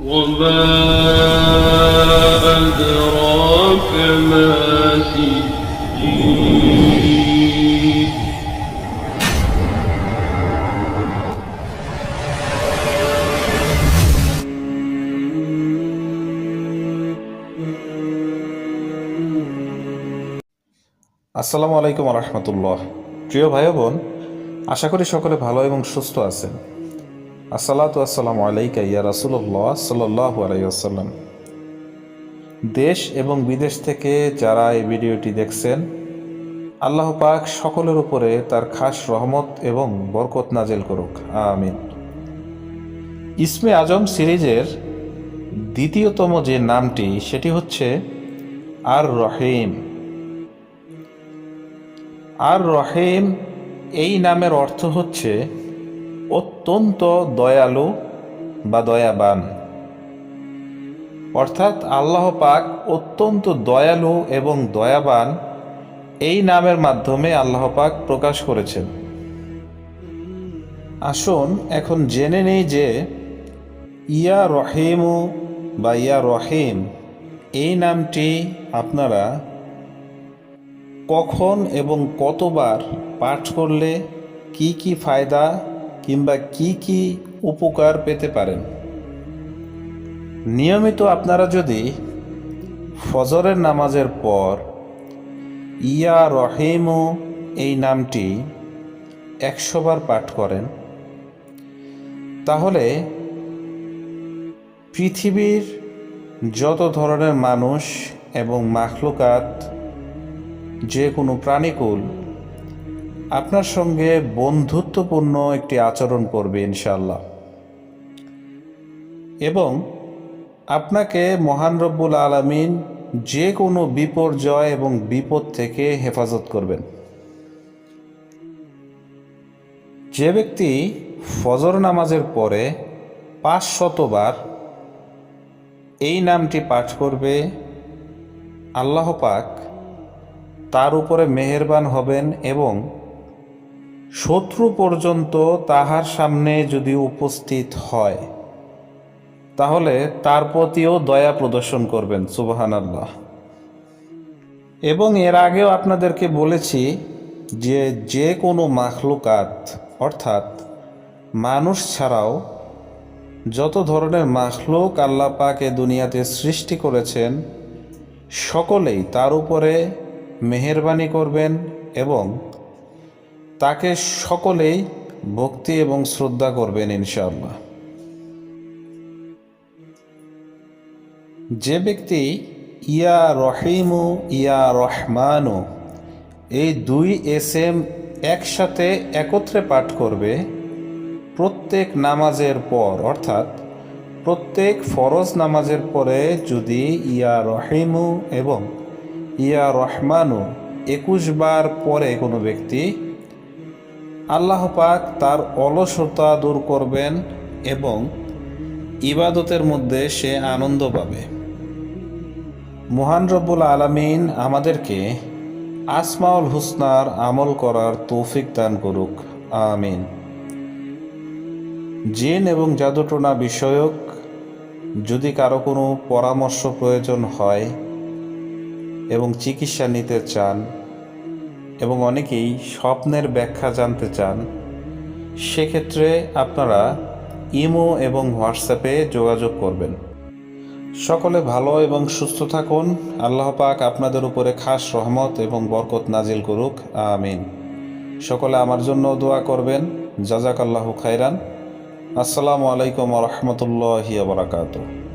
وما أدراك ما سجين আসসালামু আলাইকুম রহমতুল্লাহ প্রিয় ভাই ও বোন আশা করি সকলে ভালো এবং সুস্থ আছেন আসসালাতু আসসালামু আলাইকা ইয়া রাসুল্লাহ সাল্লাহ আলাইসাল্লাম দেশ এবং বিদেশ থেকে যারা এই ভিডিওটি দেখছেন, আল্লাহ পাক সকলের উপরে তার খাস রহমত এবং বরকত নাজেল করুক। আমিন। ইসমে আজম সিরিজের দ্বিতীয়তম যে নামটি, সেটি হচ্ছে আর রহিম আর রহিম এই নামের অর্থ হচ্ছে অত্যন্ত দয়ালু বা দয়াবান। অর্থাৎ আল্লাহ পাক অত্যন্ত দয়ালু এবং দয়াবান এই নামের মাধ্যমে আল্লাহ পাক প্রকাশ করেছেন। আসুন এখন জেনে নেই যে ইয়া রহিমু বা ইয়া রহিম, এই নামটি আপনারা কখন এবং কতবার পাঠ করলে কি কি ফায়দা কিংবা কি কি উপকার পেতে পারেন? নিয়মিত আপনারা যদি ফজরের নামাজের পর ইয়া রহিমু এই নামটি একশোবার পাঠ করেন, তাহলে পৃথিবীর যত ধরনের মানুষ এবং মাখলুকাত, যে কোনো প্রাণীকুল আপনার সঙ্গে বন্ধুত্বপূর্ণ একটি আচরণ করবে ইনশাল্লাহ এবং আপনাকে মহান রব্বুল আলমিন যে কোনো বিপর্যয় এবং বিপদ থেকে হেফাজত করবেন। যে ব্যক্তি ফজর নামাজের পরে পাঁচ শতবার এই নামটি পাঠ করবে, আল্লাহ পাক তার উপরে মেহেরবান হবেন এবং শত্রু পর্যন্ত তাহার সামনে যদি উপস্থিত হয়, তাহলে তার প্রতিও দয়া প্রদর্শন করবেন সুবাহান আল্লাহ এবং এর আগেও আপনাদেরকে বলেছি যে যে কোনো মাখলুকাত, অর্থাৎ মানুষ ছাড়াও যত ধরনের মাখলুক আল্লাহ পাক দুনিয়াতে সৃষ্টি করেছেন, সকলেই তার উপরে মেহেরবানি করবেন এবং তাকে সকলেই ভক্তি এবং শ্রদ্ধা করবেন ইনশাআল্লাহ। যে ব্যক্তি, ইয়া রহিমু, ইয়া রহমানু, এই দুই এস এম একসাথে একত্রে পাঠ করবে, প্রত্যেক নামাজের পর, অর্থাৎ প্রত্যেক ফরজ নামাজের পরে যদি ইয়া রহিমু এবং ইয়া রহমানু একুশ বার পরে কোনো ব্যক্তি আল্লাহ পাক তার অলসতা দূর করবেন এবং ইবাদতের মধ্যে সে আনন্দ পাবে। মহান রব্বুল আলমিন আমাদেরকে আসমাউল হুসনার আমল করার তৌফিক দান করুক। আমিন। জিন এবং জাদুটোনা বিষয়ক যদি কারও কোনো পরামর্শ প্রয়োজন হয় এবং চিকিৎসা নিতে চান এবং অনেকেই স্বপ্নের ব্যাখ্যা জানতে চান, সেক্ষেত্রে আপনারা ইমো এবং হোয়াটসঅ্যাপে যোগাযোগ করবেন। সকলে ভালো এবং সুস্থ থাকুন। আল্লাহ পাক আপনাদের উপরে খাস রহমত এবং বরকত নাজিল করুক। আমিন। সকলে আমার জন্য দোয়া করবেন। জাজাক আল্লাহ খাইরান আসসালামু আলাইকুম রহমতুল্লাহ বারাকাতুহ।